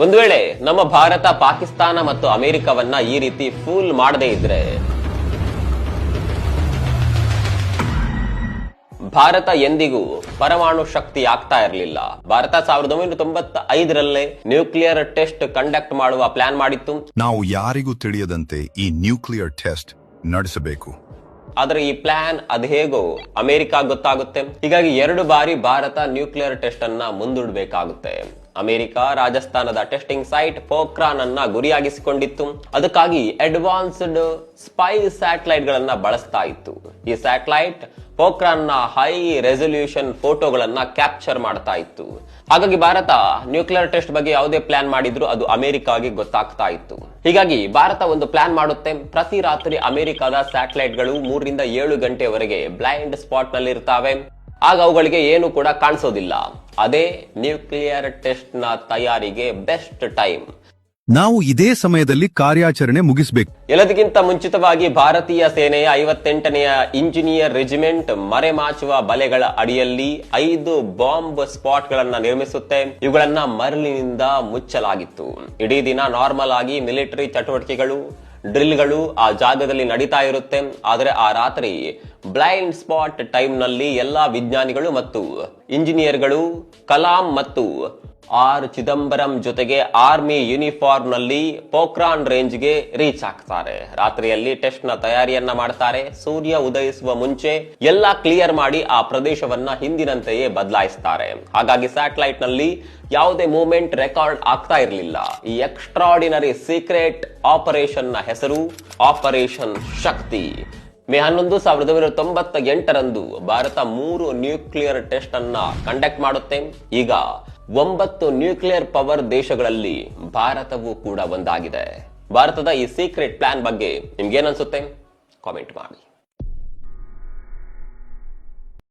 ಒಂದು ವೇಳೆ ನಮ್ಮ ಭಾರತ, ಪಾಕಿಸ್ತಾನ ಮತ್ತು ಅಮೆರಿಕವನ್ನ ಈ ರೀತಿ ಫೂಲ್ ಮಾಡದೇ ಇದ್ರೆ ಭಾರತ ಎಂದಿಗೂ ಪರಮಾಣು ಶಕ್ತಿ ಆಗ್ತಾ ಇರಲಿಲ್ಲ. ಭಾರತ ಸಾವಿರದ ಒಂಬೈನೂರ ತೊಂಬತ್ತ ಐದರಲ್ಲೇ ನ್ಯೂಕ್ಲಿಯರ್ ಟೆಸ್ಟ್ ಕಂಡಕ್ಟ್ ಮಾಡುವ ಪ್ಲಾನ್ ಮಾಡಿತ್ತು. ನಾವು ಯಾರಿಗೂ ತಿಳಿಯದಂತೆ ಈ ನ್ಯೂಕ್ಲಿಯರ್ ಟೆಸ್ಟ್ ನಡೆಸಬೇಕು. ಆದ್ರೆ ಈ ಪ್ಲಾನ್ ಅದ್ ಹೇಗೋ ಅಮೆರಿಕ ಗೊತ್ತಾಗುತ್ತೆ. ಹೀಗಾಗಿ ಎರಡು ಬಾರಿ ಭಾರತ ನ್ಯೂಕ್ಲಿಯರ್ ಟೆಸ್ಟ್ ಅನ್ನ ಮುಂದೂಡಬೇಕಾಗುತ್ತೆ. ಅಮೆರಿಕ ರಾಜಸ್ಥಾನದ ಟೆಸ್ಟಿಂಗ್ ಸೈಟ್ ಪೋಖ್ರಾನ್ ಅನ್ನ ಗುರಿಯಾಗಿಸಿಕೊಂಡಿತ್ತು. ಅದಕ್ಕಾಗಿ ಅಡ್ವಾನ್ಸ್ಡ್ ಸ್ಪೈ ಸ್ಯಾಟಲೈಟ್ ಗಳನ್ನ ಬಳಸ್ತಾ ಇತ್ತು. ಈ ಸ್ಯಾಟಲೈಟ್ ಪೋಖ್ರಾನ್ನ ಹೈ ರೆಸೊಲ್ಯೂಷನ್ ಫೋಟೋಗಳನ್ನ ಕ್ಯಾಪ್ಚರ್ ಮಾಡ್ತಾ ಇತ್ತು. ಹಾಗಾಗಿ ಭಾರತ ನ್ಯೂಕ್ಲಿಯರ್ ಟೆಸ್ಟ್ ಬಗ್ಗೆ ಯಾವುದೇ ಪ್ಲಾನ್ ಮಾಡಿದ್ರು ಅದು ಅಮೆರಿಕಾಗೆ ಗೊತ್ತಾಗ್ತಾ ಇತ್ತು. ಹೀಗಾಗಿ ಭಾರತ ಒಂದು ಪ್ಲಾನ್ ಮಾಡುತ್ತೆ. ಪ್ರತಿ ರಾತ್ರಿ ಅಮೆರಿಕಾದ ಸ್ಯಾಟಲೈಟ್ಗಳು ಮೂರರಿಂದ ಏಳು ಗಂಟೆವರೆಗೆ ಬ್ಲೈಂಡ್ ಸ್ಪಾಟ್ನಲ್ಲಿ ಇರ್ತಾವೆ ಆಗ ಅವುಗಳಿಗೆ ಏನು ಕೂಡ ಕಾಣಿಸೋದಿಲ್ಲ. ಅದೇ ನ್ಯೂಕ್ಲಿಯರ್ ಟೆಸ್ಟ್ನ ತಯಾರಿಗೆ ಬೆಸ್ಟ್ ಟೈಮ್ ನಾವು ಇದೇ ಸಮಯದಲ್ಲಿ ಕಾರ್ಯಾಚರಣೆ ಮುಗಿಸಬೇಕು. ಎಲ್ಲದಕ್ಕಿಂತ ಮುಂಚಿತವಾಗಿ ಭಾರತೀಯ ಸೇನೆಯ ಐವತ್ತೆಂಟನೆಯ ಇಂಜಿನಿಯರ್ ರೆಜಿಮೆಂಟ್ ಮರೆಮಾಚುವ ಬಲೆಗಳ ಅಡಿಯಲ್ಲಿ ಐದು ಬಾಂಬ್ ಸ್ಪಾಟ್ ಗಳನ್ನ ನಿರ್ಮಿಸುತ್ತೆ. ಇವುಗಳನ್ನ ಮರಳಿನಿಂದ ಮುಚ್ಚಲಾಗಿತ್ತು. ಇಡೀ ದಿನ ನಾರ್ಮಲ್ ಆಗಿ ಮಿಲಿಟರಿ ಚಟುವಟಿಕೆಗಳು, ಡ್ರಿಲ್ಗಳು ಆ ಜಾಗದಲ್ಲಿ ನಡೀತಾ ಇರುತ್ತೆ. ಆದರೆ ಆ ರಾತ್ರಿ ಬ್ಲೈಂಡ್ ಸ್ಪಾಟ್ ಟೈಮ್ನಲ್ಲಿ ಎಲ್ಲಾ ವಿಜ್ಞಾನಿಗಳು ಮತ್ತು ಇಂಜಿನಿಯರ್ಗಳು, ಕಲಾಂ ಮತ್ತು ಆರ್ ಚಿದಂಬರಂ ಜೊತೆಗೆ ಆರ್ಮಿ ಯೂನಿಫಾರ್ಮ್ನಲ್ಲಿ ರೇಂಜ್ಗೆ ರೀಚ್ ಆಗ್ತಾರೆ. ರಾತ್ರಿಯಲ್ಲಿ ಟೆಸ್ಟ್ನ ತಯಾರಿಯನ್ನ ಮಾಡ್ತಾರೆ. ಸೂರ್ಯ ಉದಯಿಸುವ ಮುಂಚೆ ಎಲ್ಲಾ ಕ್ಲಿಯರ್ ಮಾಡಿ ಆ ಪ್ರದೇಶವನ್ನ ಹಿಂದಿನಂತೆಯೇ ಬದಲಾಯಿಸ್ತಾರೆ. ಹಾಗಾಗಿ ಸ್ಯಾಟಲೈಟ್ನಲ್ಲಿ ಯಾವುದೇ ಮೂವ್ಮೆಂಟ್ ರೆಕಾರ್ಡ್ ಆಗ್ತಾ ಇರಲಿಲ್ಲ. ಈ ಎಕ್ಸ್ಟ್ರಾಡಿನರಿ ಸೀಕ್ರೆಟ್ ಆಪರೇಷನ್ನ ಹೆಸರು ಆಪರೇಷನ್ ಶಕ್ತಿ. ಮೇ ಹನ್ನೊಂದು ಸಾವಿರದ ಒಂಬೈನೂರ ತೊಂಬತ್ತ ಎಂಟರಂದು ಭಾರತ ಮೂರು ನ್ಯೂಕ್ಲಿಯರ್ ಟೆಸ್ಟ್ ಅನ್ನ ಕಂಡಕ್ಟ್ ಮಾಡುತ್ತೆ. ಈಗ ಒಂಬತ್ತು ನ್ಯೂಕ್ಲಿಯರ್ ಪವರ್ ದೇಶಗಳಲ್ಲಿ ಭಾರತವೂ ಕೂಡ ಒಂದಾಗಿದೆ. ಭಾರತದ ಈ ಸೀಕ್ರೆಟ್ ಪ್ಲಾನ್ ಬಗ್ಗೆ ನಿಮ್ಗೇನನ್ಸುತ್ತೆ ಕಾಮೆಂಟ್ ಮಾಡಿ.